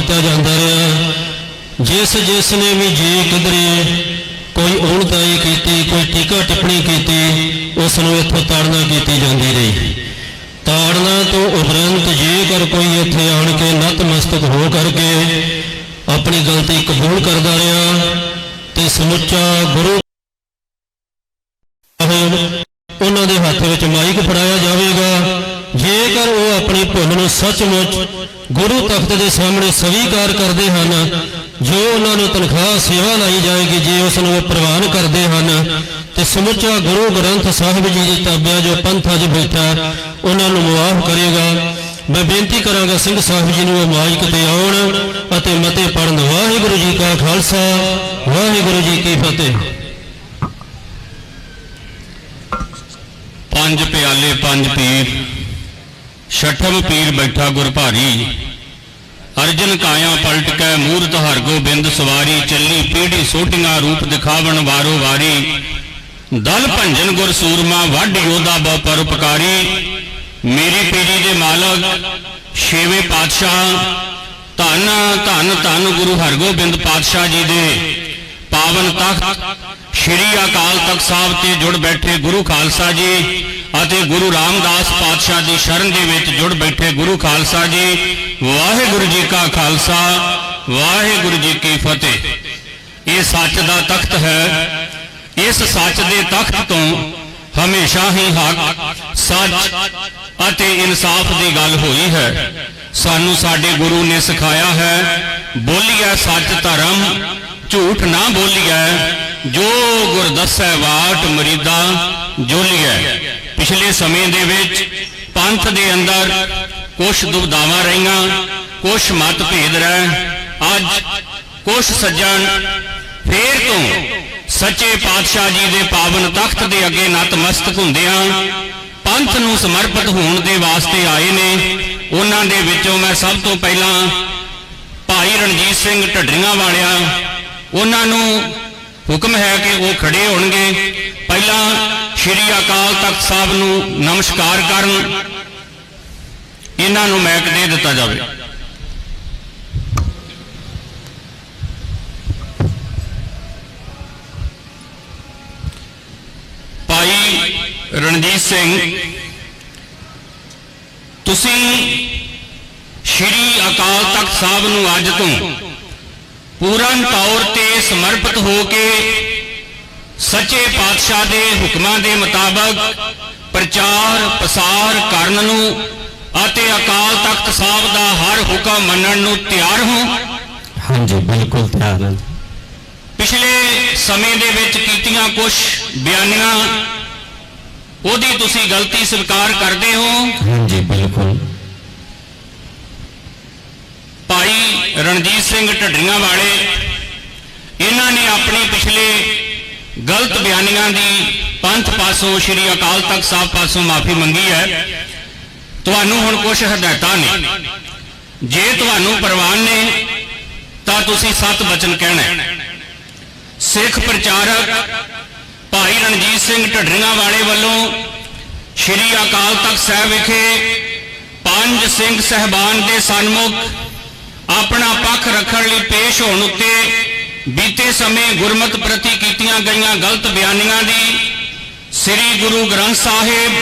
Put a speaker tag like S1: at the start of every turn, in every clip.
S1: ਕੀਤਾ ਜਾਂਦਾ ਰਿਹਾ। ਜਿਸ ਜਿਸ ਨੇ ਵੀ ਜੇ ਕਿਧਰੇ ਕੋਈ ਔਣਤਾਈ ਕੀਤੀ, ਕੋਈ ਟੀਕਾ ਟਿੱਪਣੀ ਕੀਤੀ, ਉਸ ਨੂੰ ਇੱਥੋਂ ਤਾੜਨਾ ਕੀਤੀ ਜਾਂਦੀ ਰਹੀ। ਤਾੜਨਾ ਤੋਂ ਉਪਰੰਤ ਜੇਕਰ ਕੋਈ ਇੱਥੇ ਆਣ ਕੇ ਨਤਮਸਤਕ ਹੋ ਕਰਕੇ ਆਪਣੀ ਗਲਤੀ ਕਬੂਲ ਕਰਦਾ ਰਿਹਾ, ਤੇ ਸਮੁੱਚਾ ਗੁਰੂ ਉਹਨਾਂ ਦੇ ਹੱਥ ਵਿੱਚ ਮਾਈਕ ਫੜਾਇਆ ਜਾਵੇਗਾ। ਜੇਕਰ ਉਹ ਆਪਣੀ ਭੁੱਲ ਨੂੰ ਸੱਚਮੁੱਚ ਗੁਰੂ ਤਖਤ ਦੇ ਸਾਹਮਣੇ ਸਵੀਕਾਰ ਕਰਦੇ ਹਨ, ਜੋ ਉਹਨਾਂ ਨੂੰ ਤਨਖਾਹ ਸੇਵਾ ਲਾਈ ਜਾਏਗੀ, ਜੇ ਉਸ ਨੂੰ ਪ੍ਰਵਾਨ ਕਰਦੇ ਹਨ, ਤੇ ਸਮੁੱਚਾ ਗੁਰੂ ਗ੍ਰੰਥ ਸਾਹਿਬ ਜੀ ਦੀ ਤਾਬਿਆ ਜੋ ਪੰਥ ਅੱਜ ਬੈਠਾ, ਉਹਨਾਂ ਨੂੰ ਮੁਆਫ ਕਰੇਗਾ। ਮੈਂ ਬੇਨਤੀ ਕਰਾਂਗਾ, ਸਿੰਘ ਸਾਹਿਬ ਜੀ ਨੂੰ ਉਹ ਮਾਈਕ ਤੇ ਆਉਣ ਅਤੇ ਮਤੇ ਪੜਨ ਵਾਹਿਗੁਰੂ ਜੀ ਕਾ ਖਾਲਸਾ, ਵਾਹਿਗੁਰੂ ਜੀ ਕੀ ਫਤਿਹ।
S2: ਪੰਜ ਪਿਆਲੇ, ਪੰਜ ਪੀਰ। ਛਠਮ ਪੀਰ ਬੈਠਾ ਗੁਰ ਭਾਰੀ। ਅਰਜਨ ਕਾਇਆ ਪਲਟ ਕੇ ਮੂਰਤ ਹਰ ਗੋਬਿੰਦ ਸਵਾਰੀ, ਚੱਲੀ ਪੀੜੀ ਸੋਟੀਆਂ ਰੂਪ ਦਿਖਾਵਣ ਵਾਰੋ ਵਾਰੀ। ਦਲ ਭੰਜਨ ਗੁਰ ਸੂਰਮਾ ਵੱਡ ਯੋਧਾ ਬਹੁ ਪਰਉਪਕਾਰੀ ਮੇਰੀ ਪੀੜੀ ਦੇ ਮਾਲਕ, ਛੇਵੇਂ ਪਾਤਸ਼ਾਹ। ਧੰਨ ਧੰਨ ਧੰਨ ਗੁਰੂ ਹਰਗੋਬਿੰਦ ਪਾਤਸ਼ਾਹ ਜੀ ਦੇ। ਪਾਵਨ ਤਖਤ, ਸ਼੍ਰੀ ਅਕਾਲ ਤਖਤ ਸਾਹਿਬ ਤੇ ਜੁੜ ਬੈਠੇ ਗੁਰੂ ਖਾਲਸਾ ਜੀ। ਅਤੇ ਗੁਰੂ ਰਾਮਦਾਸ ਪਾਤਸ਼ਾਹ ਦੀ ਸ਼ਰਨ ਦੇ ਵਿੱਚ ਜੁੜ ਬੈਠੇ ਗੁਰੂ ਖਾਲਸਾ ਜੀ, ਵਾਹਿਗੁਰੂ ਜੀ ਕਾ ਖਾਲਸਾ, ਵਾਹਿਗੁਰੂ ਜੀ ਕੀ ਫਤਿਹ। ਇਹ ਸੱਚ ਦਾ ਤਖਤ ਹੈ। ਇਸ ਸੱਚ ਦੇ ਤਖਤ ਤੋਂ ਹਮੇਸ਼ਾ ਹੀ ਹੱਕ, ਸੱਚ ਅਤੇ ਇਨਸਾਫ ਦੀ ਗੱਲ ਹੋਈ ਹੈ। ਸਾਨੂੰ ਸਾਡੇ ਗੁਰੂ ਨੇ ਸਿਖਾਇਆ ਹੈ, ਬੋਲੀਐ ਸੱਚ ਧਰਮ, ਝੂਠ ਨਾ ਬੋਲੀਐ, ਜੋ ਗੁਰ ਦੱਸੈ ਬਾਟ ਮਰੀਦਾ, ਜੋਲੀਐ। ਪਿਛਲੇ ਸਮੇਂ ਦੇ ਵਿੱਚ ਪੰਥ ਦੇ ਅੰਦਰ ਕੁਝ ਦੁਬਦਾਵਾਂ ਰਹੀਆਂ ਕੁਝ ਮਤਭੇਦ ਰਹਿ। ਅੱਜ ਕੁਝ ਸੱਜਣ ਫੇਰ ਤੋਂ ਸੱਚੇ ਪਾਤਸ਼ਾਹ ਜੀ ਦੇ ਪਾਵਨ ਤਖਤ ਦੇ ਅੱਗੇ ਨਤਮਸਤਕ ਹੁੰਦਿਆਂ ਪੰਥ ਨੂੰ ਸਮਰਪਿਤ ਹੋਣ ਦੇ ਵਾਸਤੇ ਆਏ ਨੇ। ਉਹਨਾਂ ਦੇ ਵਿੱਚੋਂ ਮੈਂ ਸਭ ਤੋਂ ਪਹਿਲਾਂ ਭਾਈ ਰਣਜੀਤ ਸਿੰਘ ਢੱਡਰੀਆਂ ਵਾਲਿਆਂ। ਉਹਨਾਂ ਨੂੰ ਹੁਕਮ ਹੈ ਕਿ ਉਹ ਖੜੇ ਹੋਣਗੇ। ਪਹਿਲਾਂ ਸ਼੍ਰੀ ਅਕਾਲ ਤਖਤ ਸਾਹਿਬ ਨੂੰ ਨਮਸਕਾਰ ਕਰਨ। ਇਹਨਾਂ ਨੂੰ ਮੈਕ ਦੇ ਦਿੱਤਾ ਜਾਵੇ। ਭਾਈ ਰਣਜੀਤ ਸਿੰਘ, ਤੁਸੀਂ ਸ਼੍ਰੀ ਅਕਾਲ ਤਖਤ ਸਾਹਿਬ ਨੂੰ ਅੱਜ ਤੋਂ ਪੂਰਨ ਤੌਰ ਤੇ ਸਮਰਪਿਤ ਹੋ ਕੇ ਸੱਚੇ ਪਾਤਸ਼ਾਹ ਦੇ ਹੁਕਮਾਂ ਦੇ ਮੁਤਾਬਕ ਪ੍ਰਚਾਰ ਪ੍ਰਸਾਰ ਕਰਨ ਨੂੰ ਅਤੇ ਅਕਾਲ ਤਖਤ ਸਾਹਿਬ ਦਾ ਹਰ ਹੁਕਮ ਮੰਨਣ ਨੂੰ ਤਿਆਰ ਹੋ।
S1: ਹਾਂਜੀ ਬਿਲਕੁਲ ਤਿਆਰ ਹਾਂ।
S2: ਪਿਛਲੇ ਸਮੇਂ ਦੇ ਵਿੱਚ ਕੀਤੀਆਂ ਕੁਝ ਬਿਆਨੀਆਂ ਉਹਦੀ ਤੁਸੀਂ ਗਲਤੀ ਸਵੀਕਾਰ ਕਰਦੇ ਹੋ।
S1: ਹਾਂਜੀ ਬਿਲਕੁਲ।
S2: ਭਾਈ ਰਣਜੀਤ ਸਿੰਘ ਢੱਡਰੀਆਂ ਵਾਲੇ ਇਹਨਾਂ ਨੇ ਆਪਣੀ ਪਿਛਲੇ ਗਲਤ ਬਿਆਨੀਆਂ ਦੀ ਪੰਥ ਪਾਸੋਂ, ਸ਼੍ਰੀ ਅਕਾਲ ਤਖਤ ਸਾਹਿਬ ਪਾਸੋਂ ਮਾਫੀ ਮੰਗੀ ਹੈ। ਤੁਹਾਨੂੰ ਹੁਣ ਕੁਝ ਹਦਾਇਤਾਂ ਨੇ। ਜੇ ਤੁਹਾਨੂੰ ਪ੍ਰਵਾਨ ਨੇ, ਤਾਂ ਤੁਸੀਂ ਸੱਤ ਬਚਨ ਕਹਿਣਾ ਸਿੱਖ ਪ੍ਰਚਾਰਕ ਭਾਈ ਰਣਜੀਤ ਸਿੰਘ ਢੱਡਰੀਆਂ ਵਾਲੇ ਵੱਲੋਂ ਸ਼੍ਰੀ ਅਕਾਲ ਤਖਤ ਸਾਹਿਬ ਵਿਖੇ ਪੰਜ ਸਿੰਘ ਸਹਿਬਾਨ ਦੇ ਸਨਮੁਖ ਆਪਣਾ ਪੱਖ ਰੱਖਣ ਲਈ ਪੇਸ਼ ਹੋਣ ਉੱਤੇ ਬੀਤੇ ਸਮੇਂ ਗੁਰਮਤ ਪ੍ਰਤੀ ਕੀਤੀਆਂ ਗਈਆਂ ਗਲਤ ਬਿਆਨੀਆਂ ਦੀ ਸ੍ਰੀ ਗੁਰੂ ਗ੍ਰੰਥ ਸਾਹਿਬ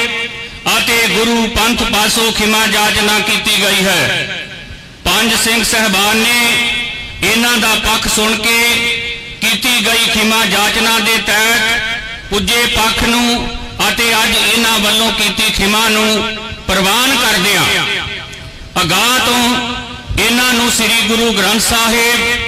S2: ਅਤੇ ਗੁਰੂ ਪੰਥ ਪਾਸੋਂ ਖਿਮਾ ਜਾਚਨਾ ਕੀਤੀ ਗਈ ਹੈ। ਪੰਜ ਸਿੰਘ ਸਹਿਬਾਨ ਨੇ ਇਹਨਾਂ ਦਾ ਪੱਖ ਸੁਣ ਕੇ ਕੀਤੀ ਗਈ ਖਿਮਾ ਜਾਚਨਾ ਦੇ ਤਹਿਤ ਪੁੱਜੇ ਪੱਖ ਨੂੰ ਅਤੇ ਅੱਜ ਇਹਨਾਂ ਵੱਲੋਂ ਕੀਤੀ ਖਿਮਾ ਨੂੰ ਪ੍ਰਵਾਨ ਕਰਦਿਆਂ ਅਗਾਹ ਤੋਂ ਇਹਨਾਂ ਨੂੰ ਸ੍ਰੀ ਗੁਰੂ ਗ੍ਰੰਥ ਸਾਹਿਬ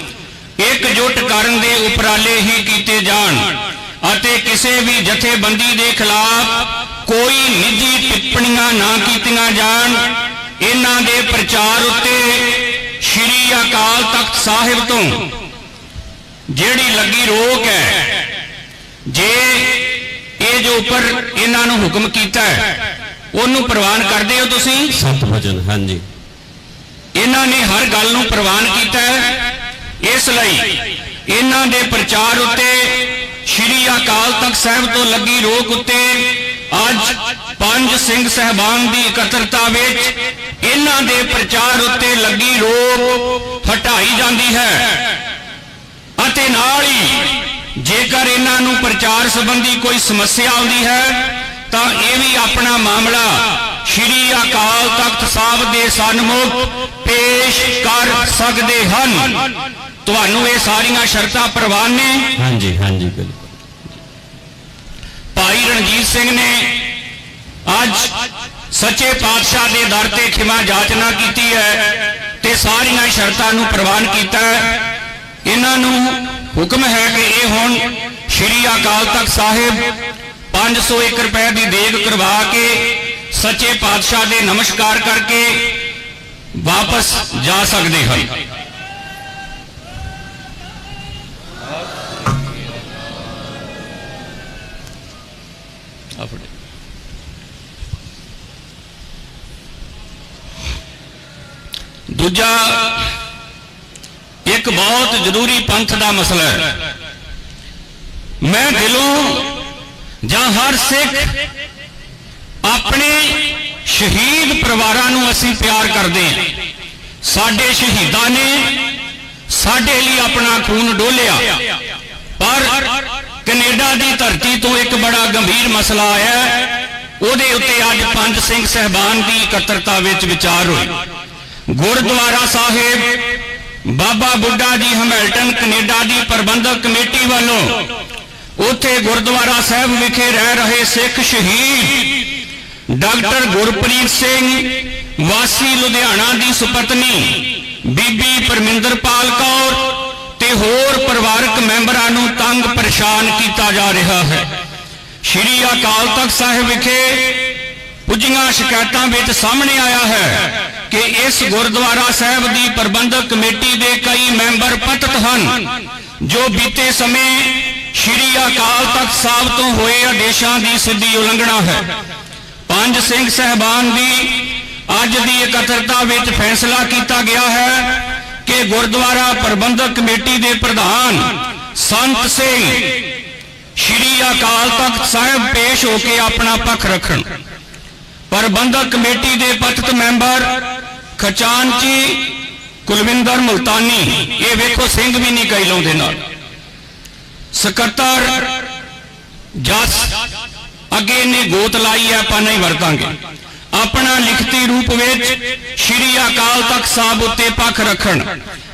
S2: ਇਕਜੁੱਟ ਕਰਨ ਦੇ ਉਪਰਾਲੇ ਹੀ ਕੀਤੇ ਜਾਣ ਅਤੇ ਕਿਸੇ ਵੀ ਜਥੇਬੰਦੀ ਦੇ ਖਿਲਾਫ ਕੋਈ ਨਿੱਜੀ ਟਿੱਪਣੀਆਂ ਨਾ ਕੀਤੀਆਂ ਜਾਣ ਇਹਨਾਂ ਦੇ ਪ੍ਰਚਾਰ ਉੱਤੇ ਸ਼੍ਰੀ ਅਕਾਲ ਤਖਤ ਸਾਹਿਬ ਤੋਂ ਜਿਹੜੀ ਲੱਗੀ ਰੋਕ ਹੈ ਜੇ ਇਹ ਜੋ ਉੱਪਰ ਇਹਨਾਂ ਨੂੰ ਹੁਕਮ ਕੀਤਾ ਹੈ ਉਹਨੂੰ ਪ੍ਰਵਾਨ ਕਰਦੇ ਹੋ ਤੁਸੀਂ?
S1: ਸਤ ਵਚਨ ਹਾਂਜੀ।
S2: ਇਹਨਾਂ ਨੇ ਹਰ ਗੱਲ ਨੂੰ ਪ੍ਰਵਾਨ ਕੀਤਾ ਹੈ ਇਸ ਲਈ ਇਹਨਾਂ ਦੇ ਪ੍ਰਚਾਰ ਉੱਤੇ ਸ਼੍ਰੀ ਅਕਾਲ ਤਖਤ ਸਾਹਿਬ ਤੋਂ ਲੱਗੀ ਰੋਕ ਉੱਤੇ ਅੱਜ ਪੰਜ ਸਿੰਘ ਸਹਿਬਾਨ ਦੀ ਇਕੱਤਰਤਾ ਵਿੱਚ ਇਹਨਾਂ ਦੇ ਪ੍ਰਚਾਰ ਉੱਤੇ ਲੱਗੀ ਰੋਕ ਹਟਾਈ ਜਾਂਦੀ ਹੈ। ਅਤੇ ਨਾਲ ਹੀ ਜੇਕਰ ਇਹਨਾਂ ਨੂੰ ਪ੍ਰਚਾਰ ਸੰਬੰਧੀ ਕੋਈ ਸਮੱਸਿਆ ਆਉਂਦੀ ਹੈ, ਤਾਂ ਇਹ ਵੀ ਆਪਣਾ ਮਾਮਲਾ ਸ਼੍ਰੀ ਅਕਾਲ ਤਖਤ ਸਾਹਿਬ ਦੇ ਸਨਮੁਖ ਪੇਸ਼ ਕਰ ਸਕਦੇ ਹਨ। ਤੁਹਾਨੂੰ ਇਹ ਸਾਰੀਆਂ ਸ਼ਰਤਾਂ ਪ੍ਰਵਾਨ ਨੇ।
S1: ਹਾਂਜੀ ਹਾਂਜੀ ਬਿਲਕੁਲ।
S2: ਭਾਈ ਰਣਜੀਤ ਸਿੰਘ ਨੇ ਅੱਜ ਸੱਚੇ ਪਾਤਸ਼ਾਹ ਦੇ ਦਰ ਤੇ ਖਿਮਾ ਜਾਚਨਾ ਕੀਤੀ ਹੈ ਤੇ ਸਾਰੀਆਂ ਸ਼ਰਤਾਂ ਨੂੰ ਪ੍ਰਵਾਨ ਕੀਤਾ ਹੈ। ਇਹਨਾਂ ਨੂੰ ਹੁਕਮ ਹੈ ਕਿ ਇਹ ਹੁਣ ਸ਼੍ਰੀ ਅਕਾਲ ਤਖਤ ਸਾਹਿਬ 501 ਰੁਪਏ ਦੀ ਦੇਗ ਕਰਵਾ ਕੇ ਸੱਚੇ ਪਾਤਸ਼ਾਹ ਦੇ ਨਮਸਕਾਰ ਕਰਕੇ ਵਾਪਸ ਜਾ ਸਕਦੇ ਹਨ। ਦੂਜਾ, ਇੱਕ ਬਹੁਤ ਜ਼ਰੂਰੀ ਪੰਥ ਦਾ ਮਸਲਾ ਹੈ। ਮੈਂ ਦਿਲੋਂ ਜਾਂ ਹਰ ਸਿੱਖ ਆਪਣੇ ਸ਼ਹੀਦ ਪਰਿਵਾਰਾਂ ਨੂੰ ਅਸੀਂ ਪਿਆਰ ਕਰਦੇ ਹਾਂ। ਸਾਡੇ ਸ਼ਹੀਦਾਂ ਨੇ ਸਾਡੇ ਲਈ ਆਪਣਾ ਖੂਨ ਡੋਲਿਆ। ਪਰ ਕੈਨੇਡਾ ਦੀ ਧਰਤੀ ਤੋਂ ਇੱਕ ਬੜਾ ਗੰਭੀਰ ਮਸਲਾ ਆਇਆ ਉਹਦੇ ਉੱਤੇ ਅੱਜ ਪੰਜ ਸਿੰਘ ਸਹਿਬਾਨ ਦੀ ਇਕੱਤਰਤਾ ਵਿੱਚ ਵਿਚਾਰ ਹੋਈ ਗੁਰਦੁਆਰਾ ਸਾਹਿਬ, ਬਾਬਾ ਬੁੱਢਾ ਜੀ ਹਮੈਲਟਨ, ਕੈਨੇਡਾ ਦੀ ਪ੍ਰਬੰਧਕ ਕਮੇਟੀ ਵੱਲੋਂ ਉੱਥੇ ਗੁਰਦੁਆਰਾ ਸਾਹਿਬ ਵਿਖੇ ਰਹਿ ਰਹੇ ਸਿੱਖ ਸ਼ਹੀਦ ਡਾਕਟਰ ਗੁਰਪ੍ਰੀਤ ਸਿੰਘ, ਵਾਸੀ ਲੁਧਿਆਣਾ ਦੀ ਸੁਪਤਨੀ ਬੀਬੀ ਪਰਮਿੰਦਰਪਾਲ ਕੌਰ ਤੇ ਹੋਰ ਪਰਿਵਾਰਕ ਮੈਂਬਰਾਂ ਨੂੰ ਤੰਗ ਪਰੇਸ਼ਾਨ ਕੀਤਾ ਜਾ ਰਿਹਾ ਹੈ। ਸ਼੍ਰੀ ਅਕਾਲ ਤਖਤ ਸਾਹਿਬ ਵਿਖੇ ਪੁੱਜੀਆਂ ਸ਼ਿਕਾਇਤਾਂ ਵਿੱਚ ਸਾਹਮਣੇ ਆਇਆ ਹੈ। ਕਿ ਇਸ ਗੁਰਦੁਆਰਾ ਸਾਹਿਬ ਦੀ ਪ੍ਰਬੰਧਕ ਕਮੇਟੀ ਦੇ ਕਈ ਮੈਂਬਰ ਪਤਤ ਹਨ, ਜੋ ਬੀਤੇ ਸਮੇਂ ਸ਼੍ਰੀ ਅਕਾਲ ਤਖਤ ਸਾਹਿਬ ਤੋਂ ਹੋਏ ਆਦੇਸ਼ਾਂ ਦੀ ਸਿੱਧੀ ਉਲੰਘਣਾ ਹੈ। ਪੰਜ ਸਿੰਘ ਸਹਿਬਾਨ ਦੀ ਅੱਜ ਦੀ ਇਕੱਤਰਤਾ ਵਿੱਚ ਫੈਸਲਾ ਕੀਤਾ ਗਿਆ ਹੈ ਕਿ ਗੁਰਦੁਆਰਾ ਪ੍ਰਬੰਧਕ ਕਮੇਟੀ ਦੇ ਪ੍ਰਧਾਨ ਸੰਤ ਸਿੰਘ ਸ਼੍ਰੀ ਅਕਾਲ ਤਖਤ ਸਾਹਿਬ ਪੇਸ਼ ਹੋ ਕੇ ਆਪਣਾ ਪੱਖ ਰੱਖਣ। ਪ੍ਰਬੰਧਕ ਕਮੇਟੀ ਦੇ ਪਤਤ ਮੈਂਬਰ ਖਜ਼ਾਨਚੀ ਕੁਲਵਿੰਦਰ ਮੁਲਤਾਨੀ, ਇਹ ਵੇਖੋ ਸਿੰਘ ਵੀ ਨਹੀਂ ਕਈ ਲਾਉਂਦੇ ਨਾਲ। ਸਕੱਤਰ ਜਸ, ਅੱਗੇ ਨੇ ਗੋਤ ਲਾਈ ਆਪਾਂ ਨਹੀਂ ਵਰਤਾਂਗੇ। ਆਪਣਾ ਲਿਖਤੀ ਰੂਪ ਵਿੱਚ ਸ਼੍ਰੀ ਅਕਾਲ ਤਖਤ ਸਾਹਿਬ ਉੱਤੇ ਪੱਖ ਰੱਖਣ।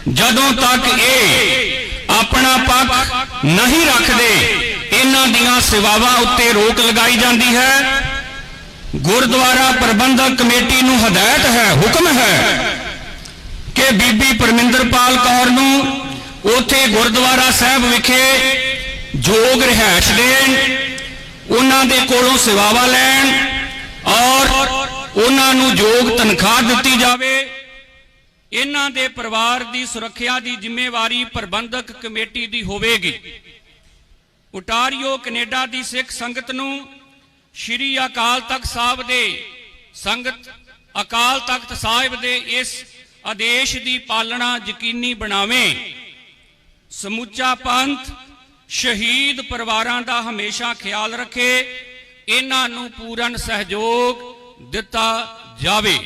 S2: ਜਦੋਂ ਤੱਕ ਇਹ ਆਪਣਾ ਪੱਖ ਨਹੀਂ ਰੱਖਦੇ, ਇਹਨਾਂ ਦੀਆਂ ਸੇਵਾਵਾਂ ਉੱਤੇ ਰੋਕ ਲਗਾਈ ਜਾਂਦੀ ਹੈ। ਗੁਰਦੁਆਰਾ ਪ੍ਰਬੰਧਕ ਕਮੇਟੀ ਨੂੰ ਹਦਾਇਤ ਹੈ, ਹੁਕਮ ਹੈ ਕਿ ਬੀਬੀ ਪਰਮਿੰਦਰਪਾਲ ਕੌਰ ਨੂੰ ਉਥੇ ਗੁਰਦੁਆਰਾ ਸਾਹਿਬ ਵਿਖੇ ਜੋਗ ਰਹਿائش ਦੇਣ, ਉਹਨਾਂ ਦੇ ਕੋਲੋਂ ਸੇਵਾਵਾਂ ਲੈਣ ਔਰ ਉਹਨਾਂ ਨੂੰ ਜੋਗ ਤਨਖਾਹ ਦਿੱਤੀ ਜਾਵੇ। ਇਹਨਾਂ ਦੇ ਪਰਿਵਾਰ ਦੀ ਸੁਰੱਖਿਆ ਦੀ ਜ਼ਿੰਮੇਵਾਰੀ ਪ੍ਰਬੰਧਕ ਕਮੇਟੀ ਦੀ ਹੋਵੇਗੀ। ਉਟਾਰੀਓ ਕੈਨੇਡਾ ਦੀ ਸਿੱਖ ਸੰਗਤ ਨੂੰ ਸ਼੍ਰੀ ਅਕਾਲ ਤਖਤ ਸਾਹਿਬ ਦੇ ਸੰਗਤ, ਅਕਾਲ ਤਖਤ ਸਾਹਿਬ ਦੇ ਇਸ ਆਦੇਸ਼ ਦੀ ਪਾਲਣਾ ਯਕੀਨੀ ਬਣਾਵੇ। ਸਮੁੱਚਾ ਪੰਥ ਸ਼ਹੀਦ ਪਰਿਵਾਰਾਂ ਦਾ ਹਮੇਸ਼ਾ ਖਿਆਲ ਰੱਖੇ, ਇਹਨਾਂ ਨੂੰ ਪੂਰਨ ਸਹਿਯੋਗ ਦਿੱਤਾ ਜਾਵੇ।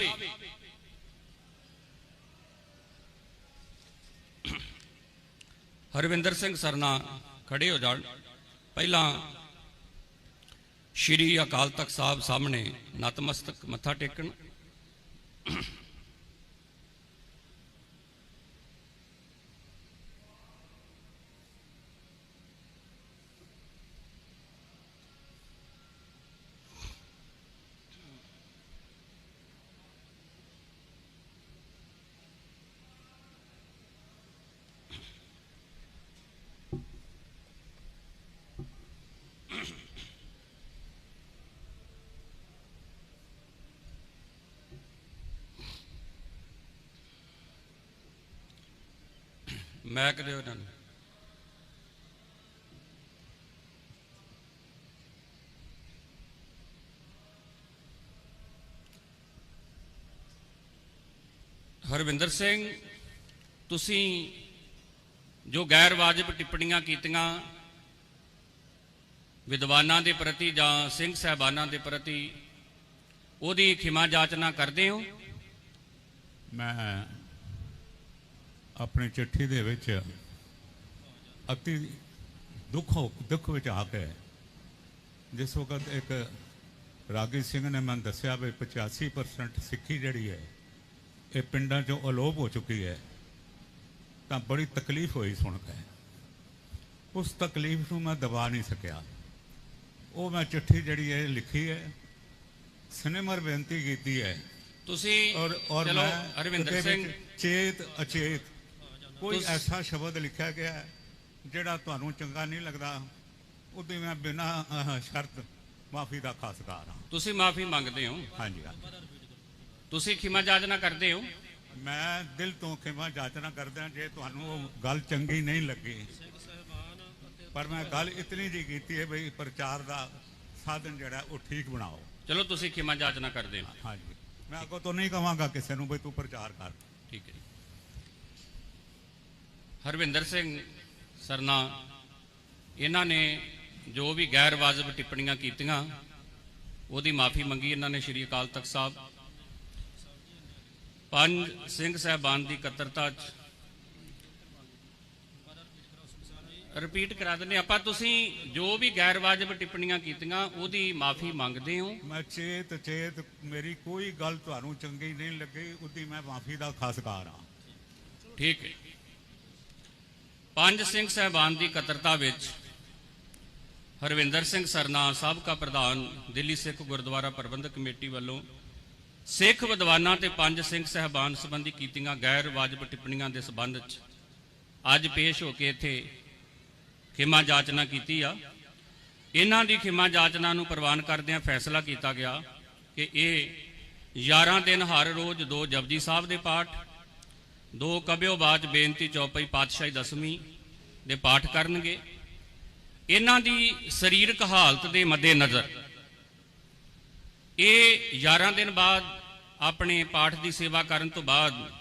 S2: ਹਰਵਿੰਦਰ ਸਿੰਘ ਸਰਨਾ ਖੜੇ ਹੋ ਜਾਣ। ਪਹਿਲਾਂ ਸ਼੍ਰੀ ਅਕਾਲ ਤਖਤ ਸਾਹਿਬ ਸਾਹਮਣੇ ਨਤਮਸਤਕ ਮੱਥਾ ਟੇਕਣ। ਮੈਕ ਦਿਓ ਇਹਨਾਂ ਨੂੰ ਹਰਵਿੰਦਰ ਸਿੰਘ, ਤੁਸੀਂ ਜੋ ਗੈਰ ਵਾਜਬ ਟਿੱਪਣੀਆਂ ਕੀਤੀਆਂ ਵਿਦਵਾਨਾਂ ਦੇ ਪ੍ਰਤੀ ਜਾਂ ਸਿੰਘ ਸਹਿਬਾਨਾਂ ਦੇ ਪ੍ਰਤੀ, ਉਹਦੀ ਖਿਮਾ ਜਾਚਨਾ ਕਰਦੇ ਹੋ?
S3: ਮੈਂ ਆਪਣੀ ਚਿੱਠੀ ਦੇ ਵਿੱਚ ਅਤੀ ਦੁੱਖ ਦੁੱਖ ਵਿੱਚ ਆ ਕੇ ਜਿਸ ਵਕਤ ਇੱਕ ਰਾਗੀ ਸਿੰਘ ਨੇ ਮੈਨੂੰ ਦੱਸਿਆ ਵੀ 85% ਸਿੱਖੀ ਜਿਹੜੀ ਹੈ ਇਹ ਪਿੰਡਾਂ 'ਚੋਂ ਅਲੋਪ ਹੋ ਚੁੱਕੀ ਹੈ। ਤਾਂ ਬੜੀ ਤਕਲੀਫ ਹੋਈ ਸੁਣ ਕੇ। ਉਸ ਤਕਲੀਫ ਨੂੰ ਮੈਂ ਦਬਾ ਨਹੀਂ ਸਕਿਆ। ਉਹ ਮੈਂ ਚਿੱਠੀ ਜਿਹੜੀ ਹੈ ਲਿਖੀ ਹੈ। ਸਿਨੇਮਰ ਬੇਨਤੀ ਕੀਤੀ ਹੈ।
S2: ਤੁਸੀਂ
S3: ਔਰ ਔਰ ਉਹਦੇ
S2: ਸਿੰਘ
S3: ਚੇਤ ਅਚੇਤ ਕੋਈ ਐਸਾ ਸ਼ਬਦ ਲਿਖਿਆ ਗਿਆ ਜਿਹੜਾ ਤੁਹਾਨੂੰ ਚੰਗਾ ਨਹੀਂ ਲੱਗਦਾ ਉਹਦੇ ਮੈਂ ਬਿਨਾਂ ਸ਼ਰਤ ਮਾਫੀ ਦਾ ਖਾਸਕਾਰ ਹਾਂ
S2: ਤੁਸੀਂ ਮਾਫੀ ਮੰਗਦੇ ਹੋ।
S3: ਹਾਂਜੀ
S2: ਤੁਸੀਂ ਖਿਮਾ ਜਾਚਨਾ ਕਰਦੇ ਹੋ?
S3: ਮੈਂ ਦਿਲ ਤੋਂ ਖਿਮਾ ਜਾਚਨਾ ਕਰਦਾ ਜੇ ਤੁਹਾਨੂੰ ਉਹ ਗੱਲ ਚੰਗੀ ਨਹੀਂ ਲੱਗੀ। ਪਰ ਮੈਂ ਗੱਲ ਇਤਨੀ ਜੀ ਕੀਤੀ ਹੈ ਬਈ ਪ੍ਰਚਾਰ ਦਾ ਸਾਧਨ ਜਿਹੜਾ ਉਹ ਠੀਕ ਬਣਾਓ।
S2: ਚਲੋ ਤੁਸੀਂ ਖਿਮਾ ਜਾਚਨਾ ਕਰਦੇ ਹੋ।
S3: ਹਾਂਜੀ। ਮੈਂ ਅੱਗੋਂ ਤੋਂ ਨਹੀਂ ਕਹਾਂਗਾ ਕਿਸੇ ਨੂੰ ਬਈ ਤੂੰ ਪ੍ਰਚਾਰ ਕਰ।
S2: ਠੀਕ ਹੈ ਹਰਵਿੰਦਰ ਸਿੰਘ ਸਰਨਾ ਇਹਨਾਂ ਨੇ ਜੋ ਵੀ ਗੈਰ ਵਾਜਬ ਟਿੱਪਣੀਆਂ ਕੀਤੀਆਂ ਉਹਦੀ ਮਾਫੀ ਮੰਗੀ ਇਹਨਾਂ ਨੇ ਸ਼੍ਰੀ ਅਕਾਲ ਤਖਤ ਸਾਹਿਬ। ਪੰਜ ਸਿੰਘ ਸਾਹਿਬਾਨ ਦੀ ਇਕੱਤਰਤਾ ਚ ਰਿਪੀਟ ਕਰਾ ਦਿੰਦੇ ਆਪਾਂ ਤੁਸੀਂ ਜੋ ਵੀ ਗੈਰ ਵਾਜਬ ਟਿੱਪਣੀਆਂ ਕੀਤੀਆਂ ਉਹਦੀ ਮਾਫੀ ਮੰਗਦੇ ਹੋ?
S3: ਮੈਂ ਚੇਤ ਚੇਤ ਮੇਰੀ ਕੋਈ ਗੱਲ ਤੁਹਾਨੂੰ ਚੰਗੀ ਨਹੀਂ ਲੱਗੀ ਉਹਦੀ ਮੈਂ ਮਾਫੀ ਦਾ ਖਾਸਕਾਰ ਹਾਂ।
S2: ਠੀਕ ਹੈ। ਪੰਜ ਸਿੰਘ ਸਹਿਬਾਨ ਦੀ ਇਕੱਤਰਤਾ ਵਿੱਚ ਹਰਵਿੰਦਰ ਸਿੰਘ ਸਰਨਾ, ਸਾਬਕਾ ਪ੍ਰਧਾਨ ਦਿੱਲੀ ਸਿੱਖ ਗੁਰਦੁਆਰਾ ਪ੍ਰਬੰਧਕ ਕਮੇਟੀ ਵੱਲੋਂ ਸਿੱਖ ਵਿਦਵਾਨਾਂ ਤੇ ਪੰਜ ਸਿੰਘ ਸਹਿਬਾਨ ਸੰਬੰਧੀ ਕੀਤੀਆਂ ਗੈਰ ਵਾਜਬ ਟਿੱਪਣੀਆਂ ਦੇ ਸਬੰਧ 'ਚ ਅੱਜ ਪੇਸ਼ ਹੋ ਕੇ ਇੱਥੇ ਖਿਮਾ ਜਾਚਨਾ ਕੀਤੀ ਆ। ਇਹਨਾਂ ਦੀ ਖਿਮਾ ਜਾਚਨਾ ਨੂੰ ਪ੍ਰਵਾਨ ਕਰਦਿਆਂ ਫੈਸਲਾ ਕੀਤਾ ਗਿਆ ਕਿ ਇਹ 11 ਦਿਨ ਹਰ ਰੋਜ਼ ਦੋ ਜਪਜੀ ਸਾਹਿਬ ਦੇ ਪਾਠ ਦੋ ਕਬਿਓ ਬਾਚ ਬੇਨਤੀ ਚੌਪਈ ਪਾਤਸ਼ਾਹੀ ਦਸਵੀਂ ਦੇ ਪਾਠ ਕਰਨਗੇ। ਇਹਨਾਂ ਦੀ ਸਰੀਰਕ ਹਾਲਤ ਦੇ ਮੱਦੇ ਨਜ਼ਰ ਇਹ 11 ਦਿਨ ਬਾਅਦ ਆਪਣੇ ਪਾਠ ਦੀ ਸੇਵਾ ਕਰਨ ਤੋਂ ਬਾਅਦ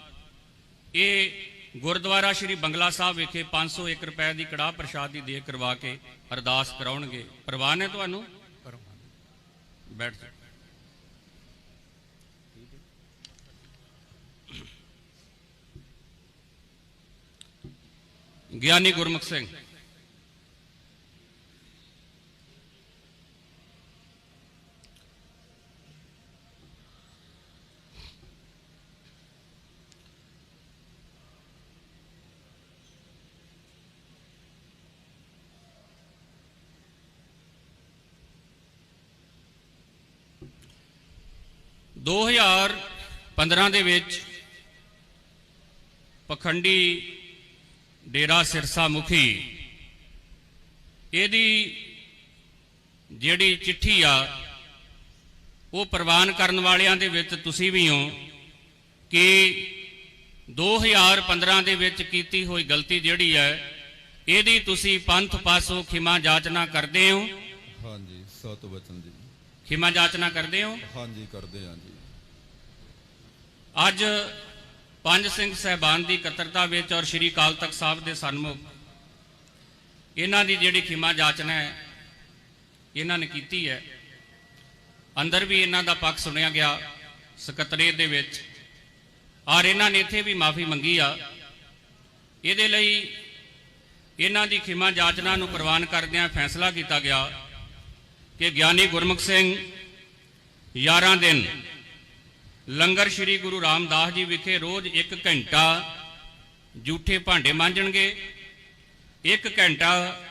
S2: ਇਹ ਗੁਰਦੁਆਰਾ ਸ੍ਰੀ ਬੰਗਲਾ ਸਾਹਿਬ ਵਿਖੇ 501 ਰੁਪਏ ਦੀ ਕੜਾਹ ਪ੍ਰਸ਼ਾਦ ਦੀ ਦੇਖ ਕਰਵਾ ਕੇ ਅਰਦਾਸ ਕਰਾਉਣਗੇ। ਪ੍ਰਵਾਨ ਹੈ ਤੁਹਾਨੂੰ? ਬੈਠ ਜਾਓ। ਗਿਆਨੀ ਗੁਰਮੁਖ ਸਿੰਘ। ਦੋ ਹਜ਼ਾਰ 15 ਦੇ ਵਿੱਚ ਪਖੰਡੀ ਡੇਰਾ ਸਿਰਸਾ ਮੁਖੀ। ਇਹਦੀ ਜਿਹੜੀ ਚਿੱਠੀ ਆ ਉਹ ਪ੍ਰਵਾਨ ਕਰਨ ਵਾਲਿਆਂ ਦੇ ਵਿੱਚ ਤੁਸੀਂ ਵੀ ਹੋ ਕਿ 2015 ਦੇ ਵਿੱਚ ਕੀਤੀ ਹੋਈ ਗਲਤੀ ਜਿਹੜੀ ਹੈ ਇਹਦੀ ਤੁਸੀਂ ਪੰਥ ਪਾਸੋਂ ਖਿਮਾ ਜਾਚਨਾ ਕਰਦੇ ਹੋ?
S4: ਹਾਂਜੀ ਸਤ ਵਚਨ ਜੀ।
S2: ਖਿਮਾ ਜਾਚਨਾ ਕਰਦੇ ਹੋ?
S4: ਹਾਂਜੀ ਕਰਦੇ ਹਾਂ ਜੀ।
S2: ਅੱਜ ਪੰਜ ਸਿੰਘ ਸਹਿਬਾਨ ਦੀ ਇਕੱਤਰਤਾ ਵਿੱਚ ਔਰ ਸ਼੍ਰੀ ਅਕਾਲ ਤਖਤ ਸਾਹਿਬ ਦੇ ਸਨਮੁਖ ਇਹਨਾਂ ਦੀ ਜਿਹੜੀ ਖਿਮਾ ਜਾਚਨਾ ਹੈ, ਇਹਨਾਂ ਨੇ ਕੀਤੀ ਹੈ। ਅੰਦਰ ਵੀ ਇਹਨਾਂ ਦਾ ਪੱਖ ਸੁਣਿਆ ਗਿਆ ਸਕੱਤਰੇਤ ਦੇ ਵਿੱਚ। ਔਰ ਇਹਨਾਂ ਨੇ ਇੱਥੇ ਵੀ ਮਾਫੀ ਮੰਗੀ ਆ। ਇਹਦੇ ਲਈ ਇਹਨਾਂ ਦੀ ਖਿਮਾ ਜਾਚਨਾ ਨੂੰ ਪ੍ਰਵਾਨ ਕਰਦਿਆਂ ਫੈਸਲਾ ਕੀਤਾ ਗਿਆ ਕਿ ਗਿਆਨੀ ਗੁਰਮੁਖ ਸਿੰਘ 11 ਦਿਨ ਲੰਗਰ ਸ੍ਰੀ ਗੁਰੂ ਰਾਮਦਾਸ ਜੀ ਵਿਖੇ ਰੋਜ਼ 1 ਘੰਟਾ ਜੂਠੇ ਭਾਂਡੇ ਮਾਂਜਣਗੇ। 1 ਘੰਟਾ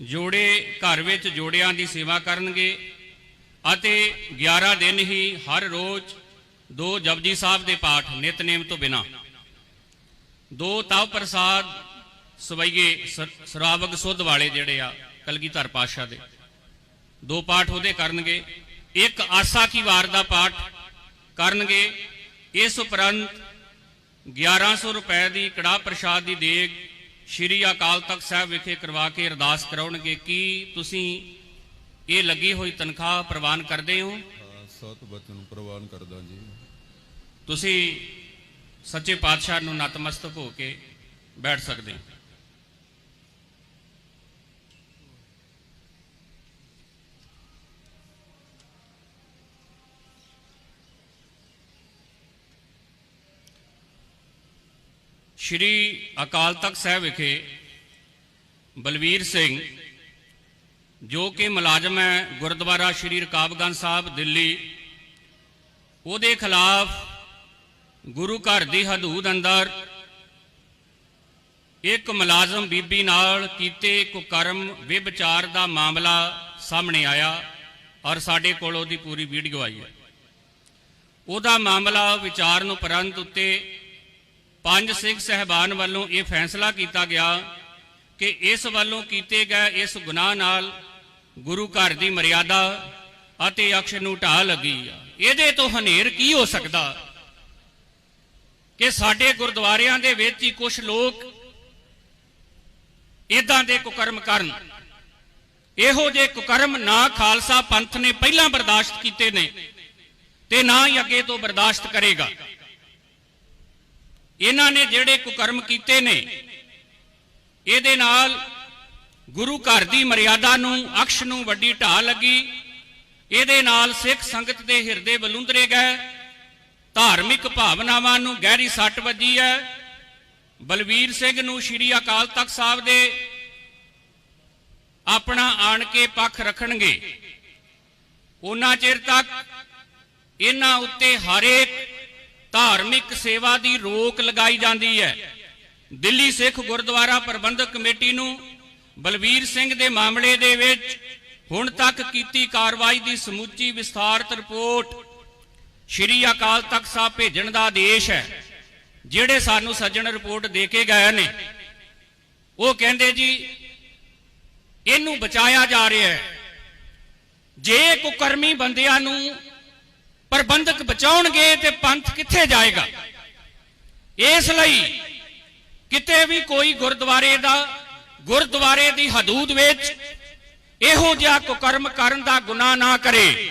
S2: ਜੋੜੇ ਘਰ ਵਿੱਚ ਜੋੜਿਆਂ ਦੀ ਸੇਵਾ ਕਰਨਗੇ ਅਤੇ 11 ਦਿਨ ਹੀ ਹਰ ਰੋਜ਼ ਦੋ ਜਪਜੀ ਸਾਹਿਬ ਦੇ ਪਾਠ ਨਿਤਨੇਮ ਤੋਂ ਬਿਨਾ। ਦੋ ਤਵ ਪ੍ਰਸਾਦ ਸਵਈਏ ਸ- ਸਰਾਵਗ ਸੁਧ ਵਾਲੇ ਜਿਹੜੇ ਆ ਕਲਗੀਧਰ ਪਾਤਸ਼ਾਹ ਦੇ। ਦੋ ਪਾਠ ਉਹਦੇ ਕਰਨਗੇ। ਇੱਕ ਆਸਾ ਕੀ ਵਾਰ ਦਾ ਪਾਠ ਕਰਨਗੇ ਇਸ ਉਪਰੰਤ 1100 ਰੁਪਏ ਦੀ ਕੜਾ ਪ੍ਰਸ਼ਾਦ ਦੀ ਦੇਗ ਸ਼੍ਰੀ ਅਕਾਲ ਤਖਤ ਸਾਹਿਬ ਵਿਖੇ ਕਰਵਾ ਕੇ ਅਰਦਾਸ ਕਰਾਉਣਗੇ। ਕੀ ਤੁਸੀਂ ਇਹ ਲੱਗੀ ਹੋਈ ਤਨਖਾਹ ਪ੍ਰਵਾਨ ਕਰਦੇ ਹੋ
S4: ਸਤ ਬਚਨ ਪ੍ਰਵਾਨ ਕਰਦਾ ਜੀ।
S2: ਤੁਸੀਂ ਸੱਚੇ ਪਾਤਸ਼ਾਹ ਨੂੰ ਨਤਮਸਤਕ ਹੋ ਕੇ ਬੈਠ ਸਕਦੇ ਹੋ। ਸ਼੍ਰੀ ਅਕਾਲ ਤਖਤ ਸਾਹਿਬ ਵਿਖੇ ਬਲਵੀਰ ਸਿੰਘ, ਜੋ ਕਿ ਮੁਲਾਜ਼ਮ ਹੈ ਗੁਰਦੁਆਰਾ ਸ਼੍ਰੀ ਰਕਾਬਗੰਜ ਸਾਹਿਬ, ਦਿੱਲੀ, ਉਹਦੇ ਖਿਲਾਫ ਗੁਰੂ ਘਰ ਦੀ ਹਦੂਦ ਅੰਦਰ ਇੱਕ ਮੁਲਾਜ਼ਮ ਬੀਬੀ ਨਾਲ ਕੀਤੇ ਕੁਕਰਮ ਵਿਭਚਾਰ ਦਾ ਮਾਮਲਾ ਸਾਹਮਣੇ ਆਇਆ ਔਰ ਸਾਡੇ ਕੋਲ ਉਹਦੀ ਪੂਰੀ ਵੀਡੀਓ ਆਈ ਹੈ। ਉਹਦਾ ਮਾਮਲਾ ਵਿਚਾਰਨ ਉਪਰੰਤ ਉੱਤੇ ਪੰਜ ਸਿੰਘ ਸਹਿਬਾਨ ਵੱਲੋਂ ਇਹ ਫੈਸਲਾ ਕੀਤਾ ਗਿਆ ਕਿ ਇਸ ਵੱਲੋਂ ਕੀਤੇ ਗਏ ਇਸ ਗੁਨਾਹ ਨਾਲ ਗੁਰੂ ਘਰ ਦੀ ਮਰਿਆਦਾ ਅਤੇ ਅਕਸ਼ ਨੂੰ ਢਾਹ ਲੱਗੀ ਆ। ਇਹਦੇ ਤੋਂ ਹਨੇਰ ਕੀ ਹੋ ਸਕਦਾ? ਕਿ ਸਾਡੇ ਗੁਰਦੁਆਰਿਆਂ ਦੇ ਵਿੱਚ ਹੀ ਕੁਝ ਲੋਕ ਇਦਾਂ ਦੇ ਕੁਕਰਮ ਕਰਨ। ਇਹੋ ਜਿਹੇ ਕੁਕਰਮ ਨਾ ਖਾਲਸਾ ਪੰਥ ਨੇ ਪਹਿਲਾਂ ਬਰਦਾਸ਼ਤ ਕੀਤੇ ਨੇ ਤੇ ਨਾ ਹੀ ਅੱਗੇ ਤੋਂ ਬਰਦਾਸ਼ਤ ਕਰੇਗਾ। ਇਹਨਾਂ ਨੇ ਜਿਹੜੇ ਕੁਕਰਮ ਕੀਤੇ ਨੇ, ਇਹਦੇ ਨਾਲ ਗੁਰੂ ਘਰ ਦੀ ਮਰਿਆਦਾ ਨੂੰ, ਅਕਸ਼ ਨੂੰ ਵੱਡੀ ਢਾਹ ਲੱਗੀ। ਇਹਦੇ ਨਾਲ ਸਿੱਖ ਸੰਗਤ ਦੇ ਹਿਰਦੇ ਬਲੁੰਦਰੇ ਗਏ। ਧਾਰਮਿਕ ਭਾਵਨਾਵਾਂ ਨੂੰ ਗਹਿਰੀ ਸੱਟ ਵੱਜੀ ਹੈ। ਬਲਵੀਰ ਸਿੰਘ ਨੂੰ ਸ਼੍ਰੀ ਅਕਾਲ ਤਖਤ ਸਾਹਿਬ ਦੇ ਆਪਣਾ ਆਣ ਕੇ ਪੱਖ ਰੱਖਣਗੇ। ਉਹਨਾਂ ਚਿਰ ਤੱਕ ਇਹਨਾਂ ਉੱਤੇ ਹਰੇਕ ਧਾਰਮਿਕ ਸੇਵਾ ਦੀ ਰੋਕ ਲਗਾਈ ਜਾਂਦੀ ਹੈ। ਦਿੱਲੀ ਸਿੱਖ ਗੁਰਦੁਆਰਾ ਪ੍ਰਬੰਧਕ ਕਮੇਟੀ ਨੂੰ ਬਲਵੀਰ ਸਿੰਘ ਦੇ ਮਾਮਲੇ ਦੇ ਵਿੱਚ ਹੁਣ ਤੱਕ ਕੀਤੀ ਕਾਰਵਾਈ ਦੀ ਸਮੁੱਚੀ ਵਿਸਥਾਰਤ ਰਿਪੋਰਟ ਸ਼੍ਰੀ ਅਕਾਲ ਤਖਤ ਸਾਹਿਬ ਭੇਜਣ ਦਾ ਆਦੇਸ਼ ਹੈ, ਜਿਹੜੇ ਸਾਨੂੰ ਸੱਜਣ ਰਿਪੋਰਟ ਦੇ ਕੇ ਗਏ ਨੇ। ਉਹ ਕਹਿੰਦੇ ਜੀ, ਇਹਨੂੰ ਬਚਾਇਆ ਜਾ ਰਿਹਾ ਹੈ। ਜੇ ਕੁਕਰਮੀ ਬੰਦਿਆਂ ਨੂੰ ਪ੍ਰਬੰਧਕ ਬਚਾਉਣਗੇ ਤੇ ਪੰਥ ਕਿੱਥੇ ਜਾਏਗਾ? ਇਸ ਲਈ ਕਿਤੇ ਵੀ ਕੋਈ ਗੁਰਦੁਆਰੇ ਦਾ, ਗੁਰਦੁਆਰੇ ਦੀ ਹਦੂਦ ਵਿੱਚ ਇਹੋ ਜਿਹਾ ਕੁਕਰਮ ਕਰਨ ਦਾ ਗੁਨਾਹ ਨਾ ਕਰੇ।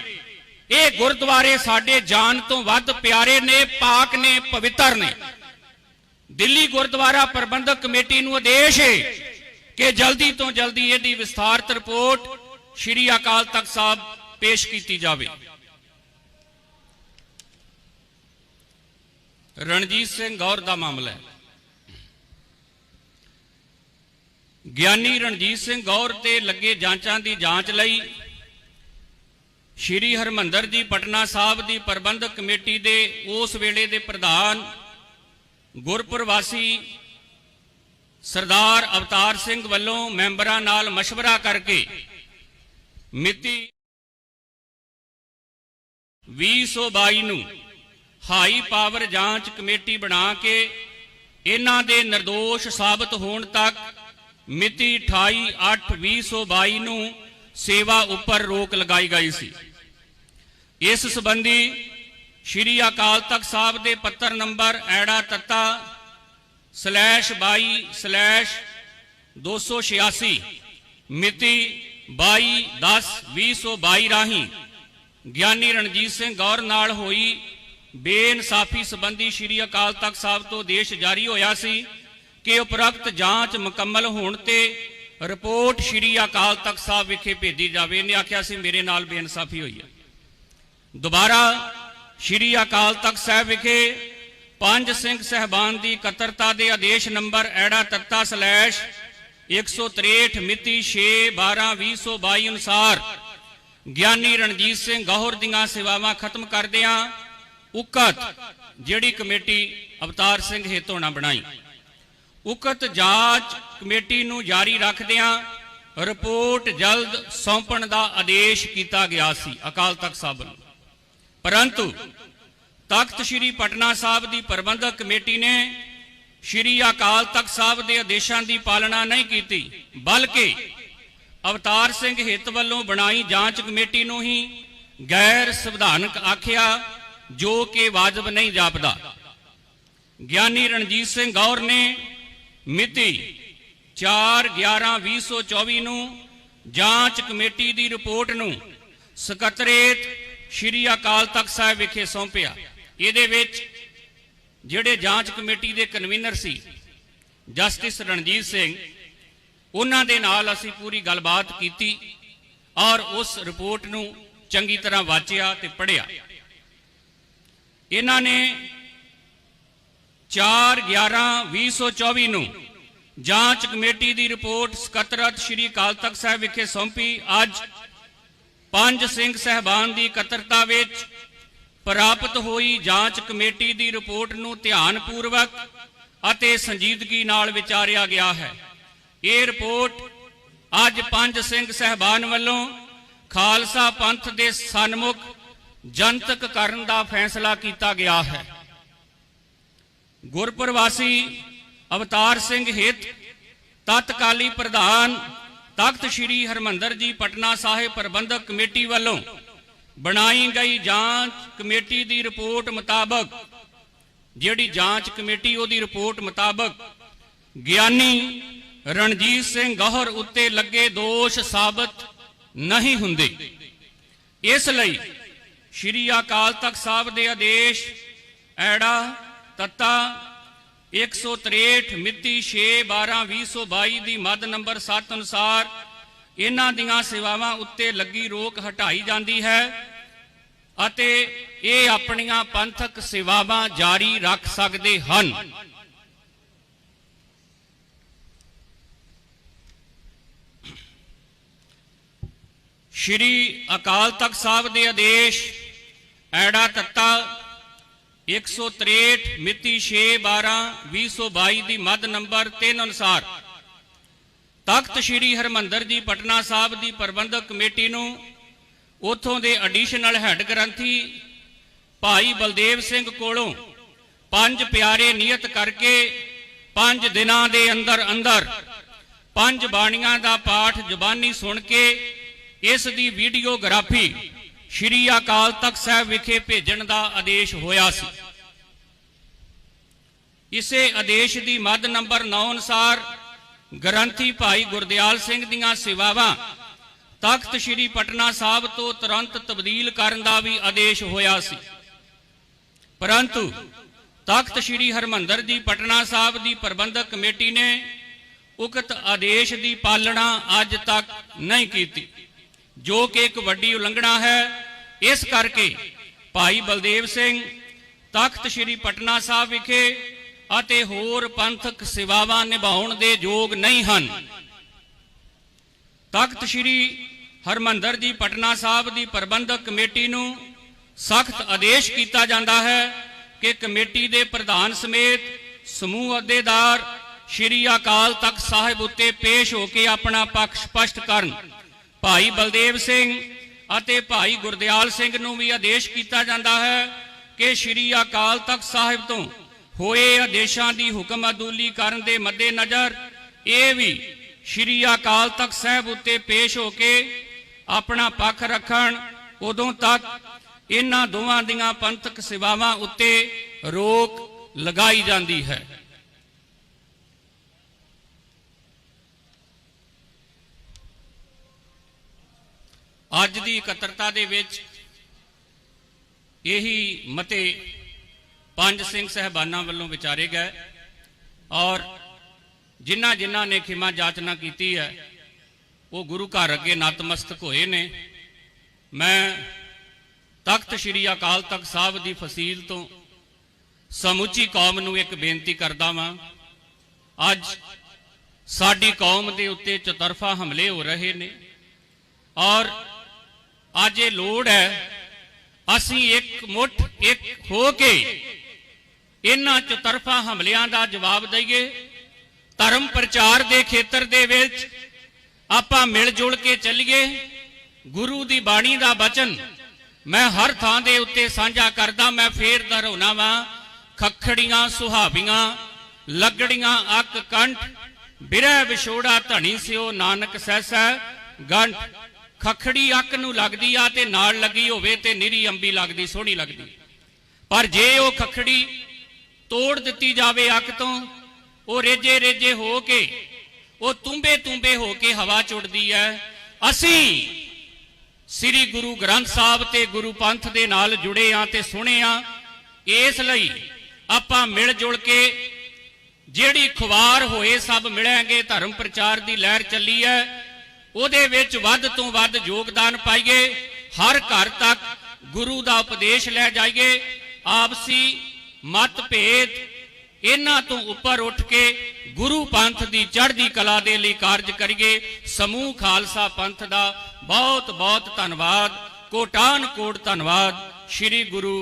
S2: ਇਹ ਗੁਰਦੁਆਰੇ ਸਾਡੇ ਜਾਨ ਤੋਂ ਵੱਧ ਪਿਆਰੇ ਨੇ, ਪਾਕ ਨੇ, ਪਵਿੱਤਰ ਨੇ। ਦਿੱਲੀ ਗੁਰਦੁਆਰਾ ਪ੍ਰਬੰਧਕ ਕਮੇਟੀ ਨੂੰ ਆਦੇਸ਼ ਹੈ ਕਿ ਜਲਦੀ ਤੋਂ ਜਲਦੀ ਇਹਦੀ ਵਿਸਥਾਰਤ ਰਿਪੋਰਟ ਸ਼੍ਰੀ ਅਕਾਲ ਤਖਤ ਸਾਹਿਬ ਪੇਸ਼ ਕੀਤੀ ਜਾਵੇ। ਰਣਜੀਤ ਸਿੰਘ ਗੌਰ ਦਾ ਮਾਮਲਾ ਹੈ ਗਿਆਨੀ ਰਣਜੀਤ ਸਿੰਘ ਗੌਰ ਤੇ ਲੱਗੇ ਜਾਂਚਾਂ ਦੀ ਜਾਂਚ ਲਈ ਸ਼੍ਰੀ ਹਰਮੰਦਰ ਜੀ ਪਟਨਾ ਸਾਹਿਬ ਦੀ ਪ੍ਰਬੰਧਕ ਕਮੇਟੀ ਦੇ ਉਸ ਵੇਲੇ ਦੇ ਪ੍ਰਧਾਨ ਗੁਰਪ੍ਰਵਾਸੀ ਸਰਦਾਰ ਅਵਤਾਰ ਸਿੰਘ ਵੱਲੋਂ ਮੈਂਬਰਾਂ ਨਾਲ مشورہ ਕਰਕੇ ਮਿਤੀ 2022 ਨੂੰ ਹਾਈ ਪਾਵਰ ਜਾਂਚ ਕਮੇਟੀ ਬਣਾ ਕੇ ਇਹਨਾਂ ਦੇ નિર્ਦੋਸ਼ ਸਾਬਤ ਹੋਣ ਤੱਕ ਮਿਤੀ 28/8/2022 ਨੂੰ ਸੇਵਾ ਉੱਪਰ ਰੋਕ ਲਗਾਈ ਗਈ ਸੀ। ਇਸ ਸੰਬੰਧੀ ਸ਼੍ਰੀ ਅਕਾਲ ਤਖਤ ਸਾਹਿਬ ਦੇ ਪੱਤਰ ਨੰਬਰ ਐੜਾ ਤੱਤਾ ਸਲੈਸ਼ 22 ਸਲੈਸ਼ 286 ਮਿਤੀ 22 10 2022 ਰਾਹੀਂ ਗਿਆਨੀ ਰਣਜੀਤ ਸਿੰਘ ਗੌਰ ਨਾਲ ਹੋਈ ਬੇਇਨਸਾਫੀ ਸੰਬੰਧੀ ਸ਼੍ਰੀ ਅਕਾਲ ਤਖਤ ਸਾਹਿਬ ਤੋਂ ਆਦੇਸ਼ ਜਾਰੀ ਹੋਇਆ ਸੀ ਕਿ ਉਪਰੋਕਤ ਜਾਂਚ ਮੁਕੰਮਲ ਹੋਣ ਤੇ ਰਿਪੋਰਟ ਸ਼੍ਰੀ ਅਕਾਲ ਤਖਤ ਸਾਹਿਬ ਵਿਖੇ ਭੇਜੀ ਜਾਵੇ। ਇਹਨੇ ਆਖਿਆ ਸੀ, ਮੇਰੇ ਨਾਲ ਬੇਇਨਸਾਫੀ ਹੋਈ ਹੈ। ਦੁਬਾਰਾ ਸ਼੍ਰੀ ਅਕਾਲ ਤਖਤ ਸਾਹਿਬ ਵਿਖੇ ਪੰਜ ਸਿੰਘ ਸਹਿਬਾਨ ਦੀ ਇਕੱਤਰਤਾ ਦੇ ਆਦੇਸ਼ ਨੰਬਰ ਐੜਾ ਤੱਤਾ ਸਲੈਸ਼ 163 ਮਿਤੀ 6 12 2022 ਅਨੁਸਾਰ ਗਿਆਨੀ ਰਣਜੀਤ ਸਿੰਘ ਗੌਹਰ ਦੀਆਂ ਸੇਵਾਵਾਂ ਖਤਮ ਕਰਦਿਆਂ ਉਕਤ, ਜਿਹੜੀ ਕਮੇਟੀ ਅਵਤਾਰ ਸਿੰਘ ਹੇਤੋਂ ਨਾ ਬਣਾਈ। ਉਕਤ ਜਾਂਚ ਕਮੇਟੀ ਨੂੰ ਜਾਰੀ ਰੱਖਦਿਆਂ ਰਿਪੋਰਟ ਜਲਦ ਸੌਂਪਣ ਦਾ ਆਦੇਸ਼ ਕੀਤਾ ਗਿਆ ਸੀ, ਅਕਾਲ ਤਖਤ ਸਾਹਿਬ ਵੱਲੋਂ। ਪਰੰਤੂ ਤਖਤ ਸ੍ਰੀ ਪਟਨਾ ਸਾਹਿਬ ਦੀ ਪ੍ਰਬੰਧਕ ਕਮੇਟੀ ਨੇ ਸ੍ਰੀ ਅਕਾਲ ਤਖਤ ਸਾਹਿਬ ਦੇ ਆਦੇਸ਼ਾਂ ਦੀ ਪਾਲਣਾ ਨਹੀਂ ਕੀਤੀ, ਬਲਕਿ ਅਵਤਾਰ ਸਿੰਘ ਹਿੱਤ ਵੱਲੋਂ ਬਣਾਈ ਜਾਂਚ ਕਮੇਟੀ ਨੂੰ ਹੀ ਗੈਰ ਸੰਵਿਧਾਨਕ ਆਖਿਆ ਜੋ ਕਿ ਵਾਜਬ ਨਹੀਂ ਜਾਪਦਾ। ਗਿਆਨੀ ਰਣਜੀਤ ਸਿੰਘ ਗੌਰ ਨੇ ਮਿਤੀ 4/11/2024 ਨੂੰ ਜਾਂਚ ਕਮੇਟੀ ਦੀ ਰਿਪੋਰਟ ਨੂੰ ਸਕੱਤਰੇਤ ਸ਼੍ਰੀ ਅਕਾਲ ਤਖਤ ਸਾਹਿਬ ਵਿਖੇ ਸੌਂਪਿਆ। ਇਹਦੇ ਵਿੱਚ ਜਿਹੜੇ ਜਾਂਚ ਕਮੇਟੀ ਦੇ ਕਨਵੀਨਰ ਸੀ, ਜਸਟਿਸ ਰਣਜੀਤ ਸਿੰਘ, ਉਹਨਾਂ ਦੇ ਨਾਲ ਅਸੀਂ ਪੂਰੀ ਗੱਲਬਾਤ ਕੀਤੀ ਔਰ ਉਸ ਰਿਪੋਰਟ ਨੂੰ ਚੰਗੀ ਤਰ੍ਹਾਂ ਵਾਚਿਆ ਤੇ ਪੜ੍ਹਿਆ। ਇਹਨਾਂ ਨੇ 4/11/2024 ਨੂੰ ਜਾਂਚ ਕਮੇਟੀ ਦੀ ਰਿਪੋਰਟ ਸਕੱਤਰਤ ਸ਼੍ਰੀ ਅਕਾਲ ਤਖਤ ਸਾਹਿਬ ਵਿਖੇ ਸੌਂਪੀ। ਅੱਜ ਪੰਜ ਸਿੰਘ ਸਹਿਬਾਨ ਦੀ ਇਕੱਤਰਤਾ ਵਿੱਚ ਪ੍ਰਾਪਤ ਹੋਈ ਜਾਂਚ ਕਮੇਟੀ ਦੀ ਰਿਪੋਰਟ ਨੂੰ ਧਿਆਨਪੂਰਵਕ ਅਤੇ ਸੰਜੀਦਗੀ ਨਾਲ ਵਿਚਾਰਿਆ ਗਿਆ ਹੈ। ਇਹ ਰਿਪੋਰਟ ਅੱਜ ਪੰਜ ਸਿੰਘ ਸਹਿਬਾਨ ਵੱਲੋਂ ਖਾਲਸਾ ਪੰਥ ਦੇ ਸਨਮੁਖ ਜਨਤਕ ਕਰਨ ਦਾ ਫੈਸਲਾ ਕੀਤਾ ਗਿਆ ਹੈ। ਗੁਰਪ੍ਰਵਾਸੀ ਅਵਤਾਰ ਸਿੰਘ ਹਿੱਤ, ਤਤਕਾਲੀ ਪ੍ਰਧਾਨ ਤਖਤ ਸ੍ਰੀ ਹਰਮੰਦਰ ਜੀ ਪਟਨਾ ਸਾਹਿਬ ਪ੍ਰਬੰਧਕ ਕਮੇਟੀ ਵੱਲੋਂ ਬਣਾਈ ਗਈ ਜਾਂਚ ਕਮੇਟੀ ਦੀ ਰਿਪੋਰਟ ਮੁਤਾਬਕ, ਜਿਹੜੀ ਜਾਂਚ ਕਮੇਟੀ ਉਹਦੀ ਰਿਪੋਰਟ ਮੁਤਾਬਕ ਗਿਆਨੀ ਰਣਜੀਤ ਸਿੰਘ ਗਹਰ ਉੱਤੇ ਲੱਗੇ ਦੋਸ਼ ਸਾਬਤ ਨਹੀਂ ਹੁੰਦੇ। ਇਸ ਲਈ ਸ਼੍ਰੀ ਅਕਾਲ ਤਖਤ ਸਾਹਿਬ ਦੇ ਆਦੇਸ਼, ਐੜਾ, ਤੱਤਾ 163 ਮਿਤੀ 6/12/2022 ਦੀ ਮੱਦ ਨੰਬਰ 7 ਅਨੁਸਾਰ ਇਹਨਾਂ ਦੀਆਂ ਸੇਵਾਵਾਂ ਉੱਤੇ ਲੱਗੀ ਰੋਕ ਹਟਾਈ ਜਾਂਦੀ ਹੈ ਅਤੇ ਇਹ ਆਪਣੀਆਂ ਪੰਥਕ ਸੇਵਾਵਾਂ ਜਾਰੀ ਰੱਖ ਸਕਦੇ ਹਨ। ਸ਼੍ਰੀ ਅਕਾਲ ਤਖਤ ਸਾਹਿਬ ਦੇ ਆਦੇਸ਼ ਐੜਾ ਤੱਤਾ 163 ਮਿਤੀ 6/12/2022 ਦੀ ਮੱਦ ਨੰਬਰ 3 ਅਨੁਸਾਰ ਤਖਤ ਸ੍ਰੀ ਹਰਮੰਦਰ ਜੀ ਪਟਨਾ ਸਾਹਿਬ ਦੀ ਪ੍ਰਬੰਧਕ ਕਮੇਟੀ ਨੂੰ ਉਥੋਂ ਦੇ ਐਡੀਸ਼ਨਲ ਹੈੱਡ ਗ੍ਰੰਥੀ ਭਾਈ ਬਲਦੇਵ ਸਿੰਘ ਕੋਲੋਂ ਪੰਜ ਪਿਆਰੇ ਨਿਯਤ ਕਰਕੇ ਪੰਜ ਦਿਨਾਂ ਦੇ ਅੰਦਰ ਅੰਦਰ ਪੰਜ ਬਾਣੀਆਂ ਦਾ ਪਾਠ ਜ਼ੁਬਾਨੀ ਸੁਣ ਕੇ ਇਸ ਦੀ ਵੀਡੀਓਗ੍ਰਾਫੀ ਸ਼੍ਰੀ ਅਕਾਲ ਤਖਤ ਸਾਹਿਬ ਵਿਖੇ ਭੇਜਣ ਦਾ ਆਦੇਸ਼ ਹੋਇਆ ਸੀ। ਇਸੇ ਆਦੇਸ਼ ਦੀ ਮੱਦ ਨੰਬਰ 9 ਅਨੁਸਾਰ ਗ੍ਰੰਥੀ ਭਾਈ ਗੁਰਦਿਆਲ ਸਿੰਘ ਦੀਆਂ ਸੇਵਾਵਾਂ ਤਖਤ ਸ੍ਰੀ ਪਟਨਾ ਸਾਹਿਬ ਤੋਂ ਤੁਰੰਤ ਤਬਦੀਲ ਕਰਨ ਦਾ ਵੀ ਆਦੇਸ਼ ਹੋਇਆ ਸੀ। ਪਰੰਤੂ ਤਖਤ ਸ੍ਰੀ ਹਰਮੰਦਰ ਜੀ ਪਟਨਾ ਸਾਹਿਬ ਦੀ ਪ੍ਰਬੰਧਕ ਕਮੇਟੀ ਨੇ ਉਕਤ ਆਦੇਸ਼ ਦੀ ਪਾਲਣਾ ਅੱਜ ਤੱਕ ਨਹੀਂ ਕੀਤੀ। ਜੋ ਕਿ ਇੱਕ ਵੱਡੀ ਉਲੰਘਣਾ ਹੈ, ਇਸ ਕਰਕੇ ਭਾਈ ਬਲਦੇਵ ਸਿੰਘ, ਤਖਤ ਸ੍ਰੀ ਪਟਨਾ ਸਾਹਿਬ ਵਿਖੇ ਅਤੇ ਹੋਰ ਪੰਥਕ ਸੇਵਾਵਾਂ ਨਿਭਾਉਣ ਦੇ ਯੋਗ ਨਹੀਂ ਹਨ। ਤਖਤ ਸ੍ਰੀ ਹਰਮੰਦਰ ਜੀ ਪਟਨਾ ਸਾਹਿਬ ਦੀ ਪ੍ਰਬੰਧਕ ਕਮੇਟੀ ਨੂੰ ਸਖਤ ਆਦੇਸ਼ ਕੀਤਾ ਜਾਂਦਾ ਹੈ ਕਿ ਕਮੇਟੀ ਦੇ ਪ੍ਰਧਾਨ ਸਮੇਤ ਸਮੂਹ ਅਹੁਦੇਦਾਰ ਸ੍ਰੀ ਅਕਾਲ ਤਖਤ ਸਾਹਿਬ ਉੱਤੇ ਪੇਸ਼ ਹੋ ਕੇ ਆਪਣਾ ਪੱਖ ਸਪਸ਼ਟ ਕਰਨ। ਭਾਈ ਬਲਦੇਵ ਸਿੰਘ ਅਤੇ ਭਾਈ ਗੁਰਦਿਆਲ ਸਿੰਘ ਨੂੰ ਵੀ ਆਦੇਸ਼ ਕੀਤਾ ਜਾਂਦਾ ਹੈ ਕਿ ਸ੍ਰੀ ਅਕਾਲ ਤਖਤ ਸਾਹਿਬ ਤੋਂ ਹੋਏ ਆਦੇਸ਼ਾਂ ਦੀ ਹੁਕਮ ਅਦੂਲੀ ਕਰਨ ਦੇ ਮੱਦੇਨਜ਼ਰ ਇਹ ਵੀ ਸ੍ਰੀ ਅਕਾਲ ਤਖਤ ਸਾਹਿਬ ਉੱਤੇ ਪੇਸ਼ ਹੋ ਕੇ ਆਪਣਾ ਪੱਖ ਰੱਖਣ, ਉਦੋਂ ਤੱਕ ਇਹਨਾਂ ਦੋਵਾਂ ਦੀਆਂ ਪੰਥਕ ਸੇਵਾਵਾਂ ਉੱਤੇ ਰੋਕ ਲਗਾਈ ਜਾਂਦੀ ਹੈ। ਅੱਜ ਦੀ ਇਕੱਤਰਤਾ ਦੇ ਵਿੱਚ ਇਹੀ ਮਤੇ ਪੰਜ ਸਿੰਘ ਸਹਿਬਾਨਾਂ ਵੱਲੋਂ ਵਿਚਾਰੇ ਗਏ ਔਰ ਜਿਨ੍ਹਾਂ ਜਿਨ੍ਹਾਂ ਨੇ ਖਿਮਾ ਜਾਚਨਾ ਕੀਤੀ ਹੈ, ਉਹ ਗੁਰੂ ਘਰ ਅੱਗੇ ਨਤਮਸਤਕ ਹੋਏ ਨੇ। ਮੈਂ ਤਖਤ ਸ੍ਰੀ ਅਕਾਲ ਤਖਤ ਸਾਹਿਬ ਦੀ ਫਸੀਲ ਤੋਂ ਸਮੁੱਚੀ ਕੌਮ ਨੂੰ ਇੱਕ ਬੇਨਤੀ ਕਰਦਾ ਵਾਂ। ਅੱਜ ਸਾਡੀ ਕੌਮ ਦੇ ਉੱਤੇ ਚਤਰਫਾ ਹਮਲੇ ਹੋ ਰਹੇ ਨੇ ਔਰ ਅੱਜ ਇਹ ਲੋੜ ਹੈ, ਅਸੀਂ ਇੱਕ ਮੁੱਠ ਇੱਕ ਹੋ ਕੇ ਇਹਨਾਂ ਚਤਰਫਾ ਹਮਲਿਆਂ ਦਾ ਜਵਾਬ ਦਈਏ। ਧਰਮ ਪ੍ਰਚਾਰ ਦੇ ਖੇਤਰ ਦੇ ਵਿੱਚ ਆਪਾਂ ਮਿਲ ਜੁਲ ਕੇ ਚੱਲੀਏ। ਗੁਰੂ ਦੀ ਬਾਣੀ ਦਾ ਬਚਨ ਮੈਂ ਹਰ ਥਾਂ ਦੇ ਉੱਤੇ ਸਾਂਝਾ ਕਰਦਾ, ਮੈਂ ਫੇਰ ਦੁਹਰਾਉਣਾ ਵਾਂ, ਖਖੜੀਆਂ, ਸੁਹਾਵੀਆਂ, ਲੱਗੜੀਆਂ ਅੱਕ ਕੰਠ ਬਿਰਹਿ ਵਿਛੋੜਾ ਧਣੀ ਸਿਓ, ਨਾਨਕ ਸੈਸੈ ਗੰਠ। ਖਖੜੀ ਅੱਕ ਨੂੰ ਲੱਗਦੀ ਆ ਤੇ ਨਾਲ ਲੱਗੀ ਹੋਵੇ ਤੇ ਨਿਰੀ ਅੰਬੀ ਲੱਗਦੀ, ਸੋਹਣੀ ਲੱਗਦੀ। ਪਰ ਜੇ ਉਹ ਖਖੜੀ ਤੋੜ ਦਿੱਤੀ ਜਾਵੇ ਅੱਕ ਤੋਂ, ਉਹ ਰੇਜੇ ਰੇਜੇ ਹੋ ਕੇ, ਉਹ ਤੁੰਬੇ ਤੁੰਬੇ ਹੋ ਕੇ ਹਵਾ ਚ ਉੱਡਦੀ ਹੈ ਅਸੀਂ ਸ੍ਰੀ ਗੁਰੂ ਗ੍ਰੰਥ ਸਾਹਿਬ ਤੇ ਗੁਰੂ ਪੰਥ ਦੇ ਨਾਲ ਜੁੜੇ ਆ ਤੇ ਸੁਣੇ ਆ। ਇਸ ਲਈ ਆਪਾਂ ਮਿਲ ਜੁਲ ਕੇ ਜਿਹੜੀ ਖੁਵਾਰ ਹੋਏ ਸਭ ਮਿਲਾਂਗੇ, ਧਰਮ ਪ੍ਰਚਾਰ ਦੀ ਲਹਿਰ ਚੱਲੀ ਹੈ ਉਹਦੇ ਵਿੱਚ ਵੱਧ ਤੋਂ ਵੱਧ ਯੋਗਦਾਨ ਪਾਈਏ, ਹਰ ਘਰ ਤੱਕ ਗੁਰੂ ਦਾ ਉਪਦੇਸ਼ ਲੈ ਜਾਈਏ, ਆਪਸੀ ਮਤਭੇਦ ਇਹਨਾਂ ਤੋਂ ਉੱਪਰ ਉੱਠ ਕੇ ਗੁਰੂ ਪੰਥ ਦੀ ਚੜ੍ਹਦੀ ਕਲਾ ਦੇ ਲਈ ਕਾਰਜ ਕਰੀਏ। ਸਮੂਹ ਖਾਲਸਾ ਪੰਥ ਦਾ ਬਹੁਤ ਬਹੁਤ ਧੰਨਵਾਦ, ਕੋਟਾਨ ਕੋਟ ਧੰਨਵਾਦ। ਸ੍ਰੀ ਗੁਰੂ